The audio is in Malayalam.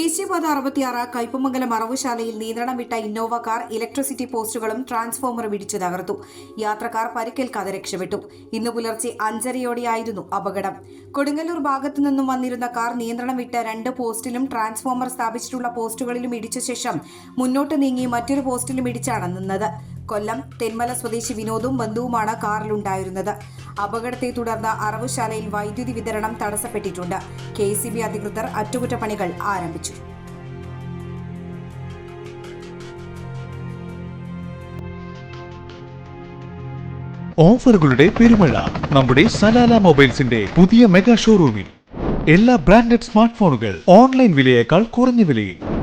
ദേശീയപാത അറുപത്തിയാറ് കയ്പമംഗലം അറവുശാലയിൽ നിയന്ത്രണം വിട്ട ഇന്നോവ കാർ ഇലക്ട്രിസിറ്റി പോസ്റ്റുകളും ട്രാൻസ്ഫോമറും ഇടിച്ചു തകർത്തു. യാത്രക്കാർ പരിക്കേൽക്കാതെ രക്ഷപ്പെട്ടു. ഇന്ന് പുലർച്ചെ അഞ്ചരയോടെയായിരുന്നു അപകടം. കൊടുങ്ങല്ലൂർ ഭാഗത്തു നിന്നും വന്നിരുന്ന കാർ നിയന്ത്രണം വിട്ട് രണ്ട് പോസ്റ്റിലും ട്രാൻസ്ഫോമർ സ്ഥാപിച്ചിട്ടുള്ള പോസ്റ്റുകളിലും ഇടിച്ച ശേഷം മുന്നോട്ട് നീങ്ങി മറ്റൊരു പോസ്റ്റിലും ഇടിച്ചാണ് നിന്നത്. കൊല്ലം തെന്മല സ്വദേശി വിനോദും ബന്ധുവുമാണ് കാറിലുണ്ടായിരുന്നത്. അപകടത്തെ തുടർന്ന് അറവുശാലയിൽ വൈദ്യുതി വിതരണം തടസ്സപ്പെട്ടിട്ടുണ്ട്. കെ അധികൃതർ അറ്റകുറ്റപ്പണികൾ ആരംഭിച്ചു. ഓഫറുകളുടെ പെരുമഴ നമ്മുടെ സലാല മൊബൈൽസിന്റെ പുതിയ മെഗാ ഷോറൂമിൽ. എല്ലാ ബ്രാൻഡഡ് സ്മാർട്ട് ഫോണുകൾ ഓൺലൈൻ വിലയേക്കാൾ കുറഞ്ഞ വിലയിൽ.